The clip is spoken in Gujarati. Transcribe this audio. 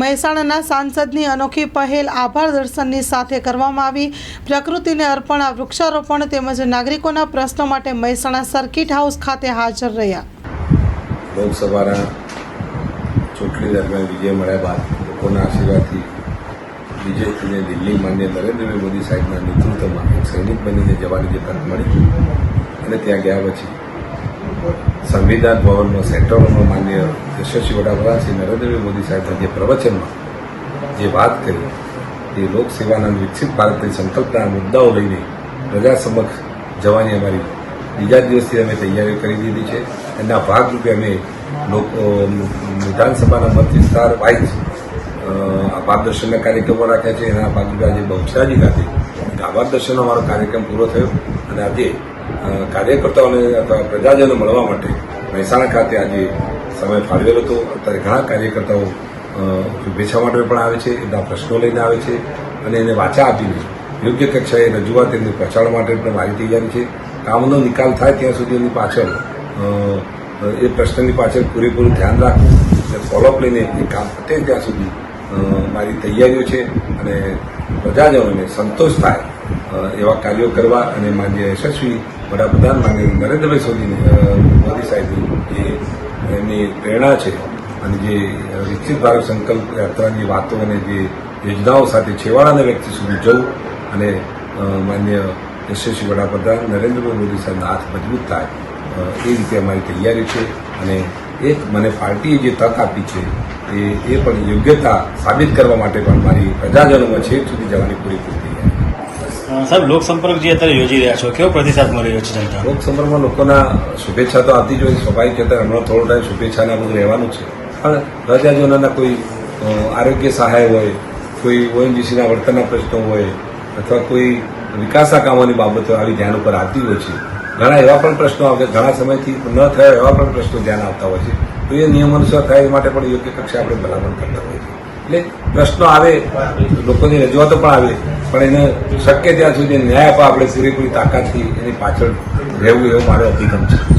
મહેસાણાના સાંસદની અનોખી પહેલ આભાર દર્શનની સાથે કરવામાં આવી. પ્રકૃતિને અર્પણ આ વૃક્ષારોપણ તેમજ નાગરિકોના પ્રશ્નો માટે મહેસાણા સર્કિટ હાઉસ ખાતે હાજર રહ્યા. લોકસભાના ચૂંટણી દરમિયાન વિજય મળ્યા બાદ લોકોના આશીર્વાદથી વિજય દિલ્હી માન્ય નરેન્દ્રભાઈ મોદી સાહેબના નેતૃત્વમાં એક સૈનિક બનીને જવાની જે તક મળી અને ત્યાં ગયા પછી સંવિધાન ભવનમાં સેન્ટરોમાં માન્ય યશસ્વી વડાપ્રધાન શ્રી નરેન્દ્રભાઈ મોદી સાહેબના જે પ્રવચનમાં જે વાત કરી, એ લોકસેવાના વિકસિત ભારતની સંકલ્પના મુદ્દાઓ લઈને પ્રજા સમક્ષ જવાની અમારી બીજા દિવસથી અમે તૈયારીઓ કરી દીધી છે. એના ભાગરૂપે અમે લોકો વિધાનસભાના મત વિસ્તાર વાઇઝ પારદર્શનના કાર્યક્રમો રાખ્યા છે. એના ભાગરૂપે આજે બહુચરાજી ખાતે આભાર દર્શનનો અમારો કાર્યક્રમ પૂરો થયો અને આજે કાર્યકર્તાઓને અથવા પ્રજાજનો મળવા માટે મહેસાણા ખાતે આજે સમય ફાળવેલો હતો. અત્યારે ઘણા કાર્યકર્તાઓ શુભેચ્છા માટે પણ આવે છે, એમના પ્રશ્નો લઈને આવે છે અને એને વાચા આપીને યોગ્ય કક્ષાએ રજૂઆત એમને પહોંચાડવા માટે પણ મારી તૈયારી છે. કામનો નિકાલ થાય ત્યાં સુધી એની પાછળ એ પ્રશ્નની પાછળ પૂરેપૂરું ધ્યાન રાખવું અને ફોલોઅપ લઈને એ કામ પતે ત્યાં સુધી મારી તૈયારીઓ છે અને પ્રજાજનોને સંતોષ થાય એવા કાર્યો કરવા અને માન્ય યશસ્વી વડાપ્રધાન નરેન્દ્રભાઈ સોની મોદી સાહેબની જે એમની પ્રેરણા છે અને જે વિકસિત ભારત સંકલ્પ યાત્રાની વાતો અને જે યોજનાઓ સાથે છેવાડાના વ્યક્તિ સુધી જવું અને માન્ય યશસ્વી વડાપ્રધાન નરેન્દ્રભાઈ મોદી સાહેબના હાથ મજબૂત થાય એ રીતે અમારી તૈયારી છે અને એક મને પાર્ટીએ જે તક આપી છે એ એ પણ યોગ્યતા સાબિત કરવા માટે પણ મારી પ્રજાજનોમાં છેક સુધી જવાની પૂરી અ, સાહેબ, લોકસંપર્ક જે અત્યારે યોજી રહ્યા છો, કેવો પ્રતિસાદ મળી રહ્યો છે જનતા લોકસંપર્કમાં લોકોના શુભેચ્છા તો આવતી જ હોય સ્વાભાવિક છે ત્યારે હમણાં થોડો ટાઈમ શુભેચ્છાને બધું રહેવાનું છે. પણ પ્રજાજનોના કોઈ આરોગ્ય સહાય હોય, કોઈ ઓએનજીસીના વળતરના પ્રશ્નો હોય, અથવા કોઈ વિકાસના કામોની બાબતો આવી ધ્યાન ઉપર આવતી હોય છે, ઘણા એવા પણ પ્રશ્નો આવે ઘણા સમયથી ન થયા એવા પણ પ્રશ્નો ધ્યાન આવતા હોય છે. તો એ નિયમ અનુસાર થાય એ માટે પણ યોગ્ય કક્ષા આપણે ભલામણ કરતા હોય છે એટલે પ્રશ્નો આવે, લોકોની રજૂઆતો પણ આવે પણ એને શક્ય ત્યાં સુધી ન્યાય આપવા આપણે પૂરેપૂરી તાકાતથી એની પાછળ રહેવું એવો મારો અભિગમ છે.